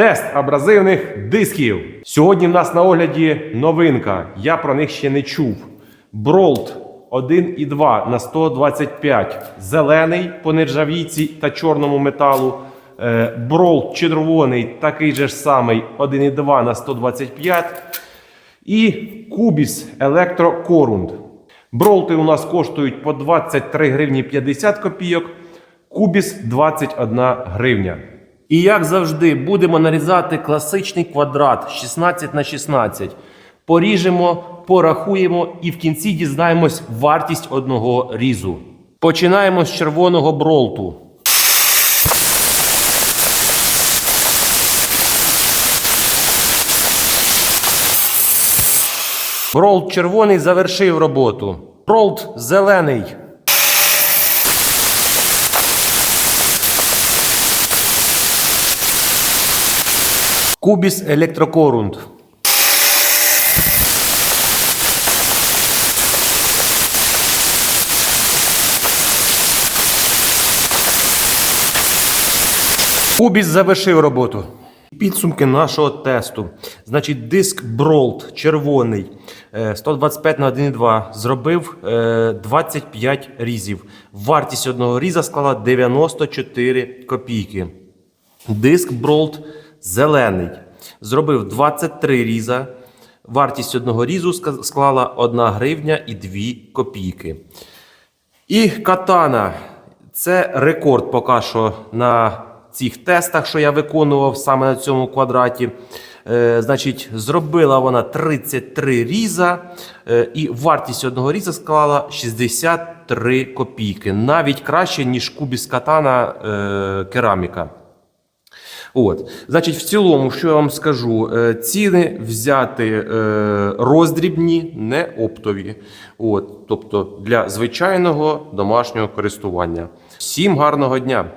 Тест абразивних дисків. Сьогодні в нас на огляді новинка. Я про них ще не чув. Бролт 1 і 2 на 125. Зелений по нержавійці та чорному металу. Е, Бролт червоний, такий же ж самий 1,2 на 125. І Кубіс Електрокорунд. Бролти у нас коштують по 23 гривні 50 копійок. Кубіс 21 гривня. І як завжди, будемо нарізати класичний квадрат 16 на 16. Поріжемо, порахуємо і в кінці дізнаємось вартість одного різу. Починаємо з червоного бролту. Бролт червоний завершив роботу. Бролт зелений. Кубіс електрокорунд. Кубіс завершив роботу. Підсумки нашого тесту. Значить, диск Бролт червоний е, 125 на 1,2 зробив е, 25 різів. Вартість одного різа склала 94 копійки. Диск Бролт зелений. Зробив 23 різа. Вартість одного різу склала 1 гривня і 2 копійки. І катана. Це рекорд поки що на цих тестах, що я виконував саме на цьому квадраті. Е, значить, зробила вона 33 різа, е, і вартість одного різа склала 63 копійки. Навіть краще, ніж кубіс катана е, кераміка. От, значить, в цілому, що я вам скажу, е, ціни взяти е, роздрібні, не оптові. От, тобто для звичайного домашнього користування. Всім гарного дня!